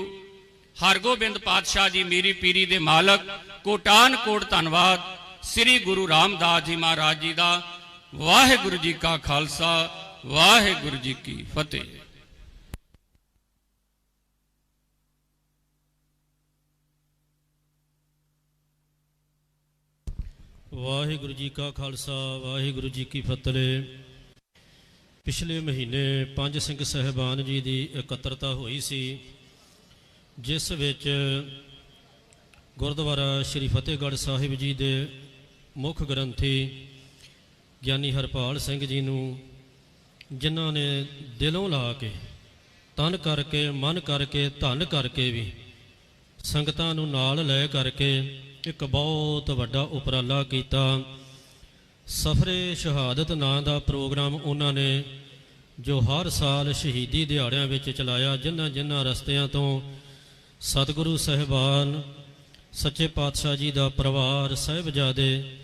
S2: ਹਰਗੋਬਿੰਦ ਪਾਤਸ਼ਾਹ ਜੀ ਮੀਰੀ ਪੀਰੀ ਦੇ ਮਾਲਕ, ਕੋਟਾਨ ਕੋਟ ਧੰਨਵਾਦ। ਸ੍ਰੀ ਗੁਰੂ ਰਾਮਦਾਸ ਜੀ ਮਹਾਰਾਜ ਜੀ ਦਾ ਵਾਹਿਗੁਰੂ ਜੀ ਕਾ ਖਾਲਸਾ, ਵਾਹਿਗੁਰੂ ਜੀ ਕੀ ਫਤਿਹ।
S1: ਵਾਹਿਗੁਰੂ ਜੀ ਕਾ ਖਾਲਸਾ, ਵਾਹਿਗੁਰੂ ਜੀ ਕੀ ਫਤਿਹ। ਪਿਛਲੇ ਮਹੀਨੇ ਪੰਜ ਸਿੰਘ ਸਹਿਬਾਨ ਜੀ ਦੀ ਇਕੱਤਰਤਾ ਹੋਈ ਸੀ, ਜਿਸ ਵਿੱਚ ਗੁਰਦੁਆਰਾ ਸ੍ਰੀ ਫਤਿਹਗੜ੍ਹ ਸਾਹਿਬ ਜੀ ਦੇ ਮੁੱਖ ਗ੍ਰੰਥੀ ਗਿਆਨੀ ਹਰਪਾਲ ਸਿੰਘ ਜੀ ਨੂੰ, ਜਿਨ੍ਹਾਂ ਨੇ ਦਿਲੋਂ ਲਾ ਕੇ, ਤਨ ਕਰਕੇ, ਮਨ ਕਰਕੇ, ਧਨ ਕਰਕੇ ਵੀ ਸੰਗਤਾਂ ਨੂੰ ਨਾਲ ਲੈ ਕਰਕੇ ਇੱਕ ਬਹੁਤ ਵੱਡਾ ਉਪਰਾਲਾ ਕੀਤਾ। ਸਫਰੇ ਸ਼ਹਾਦਤ ਨਾਂ ਦਾ ਪ੍ਰੋਗਰਾਮ ਉਹਨਾਂ ਨੇ ਜੋ ਹਰ ਸਾਲ ਸ਼ਹੀਦੀ ਦਿਹਾੜਿਆਂ ਵਿੱਚ ਚਲਾਇਆ, ਜਿਨ੍ਹਾਂ ਜਿਨ੍ਹਾਂ ਰਸਤਿਆਂ ਤੋਂ ਸਤਿਗੁਰੂ ਸਹਿਬਾਨ, ਸੱਚੇ ਪਾਤਸ਼ਾਹ ਜੀ ਦਾ ਪਰਿਵਾਰ, ਸਹਿਬਜ਼ਾਦੇ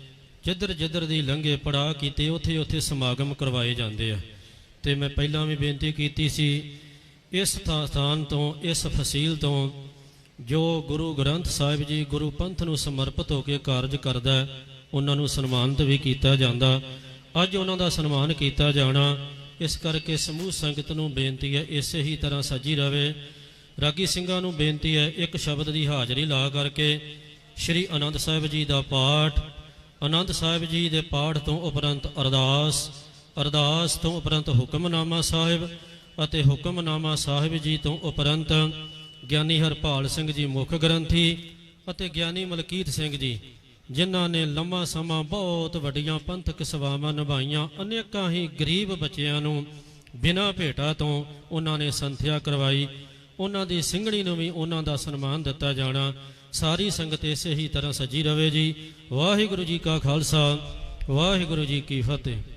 S1: ਜਿੱਧਰ ਜਿੱਧਰ ਦੀ ਲੰਘੇ ਪੜਾ ਕੀਤੇ, ਉੱਥੇ ਉੱਥੇ ਸਮਾਗਮ ਕਰਵਾਏ ਜਾਂਦੇ ਆ। ਤੇ ਮੈਂ ਪਹਿਲਾਂ ਵੀ ਬੇਨਤੀ ਕੀਤੀ ਸੀ, ਇਸ ਸਥਾਨ ਤੋਂ, ਇਸ ਫਸੀਲ ਤੋਂ ਜੋ ਗੁਰੂ ਗ੍ਰੰਥ ਸਾਹਿਬ ਜੀ ਗੁਰੂ ਪੰਥ ਨੂੰ ਸਮਰਪਿਤ ਹੋ ਕੇ ਕਾਰਜ ਕਰਦਾ ਉਹਨਾਂ ਨੂੰ ਸਨਮਾਨਿਤ ਵੀ ਕੀਤਾ ਜਾਂਦਾ। ਅੱਜ ਉਹਨਾਂ ਦਾ ਸਨਮਾਨ ਕੀਤਾ ਜਾਣਾ, ਇਸ ਕਰਕੇ ਸਮੂਹ ਸੰਗਤ ਨੂੰ ਬੇਨਤੀ ਹੈ, ਇਸੇ ਹੀ ਤਰ੍ਹਾਂ ਸੱਜੀ ਰਵੇ। ਰਾਗੀ ਸਿੰਘਾਂ ਨੂੰ ਬੇਨਤੀ ਹੈ, ਇੱਕ ਸ਼ਬਦ ਦੀ ਹਾਜ਼ਰੀ ਲਾ ਕਰਕੇ ਸ੍ਰੀ ਅਨੰਦ ਸਾਹਿਬ ਜੀ ਦਾ ਪਾਠ ਆਨੰਦ ਸਾਹਿਬ ਜੀ ਦੇ ਪਾਠ ਤੋਂ ਉਪਰੰਤ ਅਰਦਾਸ ਅਰਦਾਸ ਤੋਂ ਉਪਰੰਤ ਹੁਕਮਨਾਮਾ ਸਾਹਿਬ ਅਤੇ ਹੁਕਮਨਾਮਾ ਸਾਹਿਬ ਜੀ ਤੋਂ ਉਪਰੰਤ ਗਿਆਨੀ ਹਰਪਾਲ ਸਿੰਘ ਜੀ ਮੁੱਖ ਗ੍ਰੰਥੀ ਅਤੇ ਗਿਆਨੀ ਮਲਕੀਤ ਸਿੰਘ ਜੀ, ਜਿਨ੍ਹਾਂ ਨੇ ਲੰਮਾ ਸਮਾਂ ਬਹੁਤ ਵੱਡੀਆਂ ਪੰਥਕ ਸੇਵਾਵਾਂ ਨਿਭਾਈਆਂ, ਅਨੇਕਾਂ ਹੀ ਗਰੀਬ ਬੱਚਿਆਂ ਨੂੰ ਬਿਨਾਂ ਭੇਟਾ ਤੋਂ ਉਹਨਾਂ ਨੇ ਸੰਥਿਆ ਕਰਵਾਈ, ਉਹਨਾਂ ਦੀ ਸਿੰਘਣੀ ਨੂੰ ਵੀ ਉਹਨਾਂ ਦਾ ਸਨਮਾਨ ਦਿੱਤਾ ਜਾਣਾ ਸਾਰੀ ਸੰਗਤ ਇਸੇ ਹੀ ਤਰ੍ਹਾਂ ਸਜੀ ਰਵੇ ਜੀ। ਵਾਹਿਗੁਰੂ ਜੀ ਕਾ ਖਾਲਸਾ, ਵਾਹਿਗੁਰੂ ਜੀ ਕੀ ਫਤਿਹ।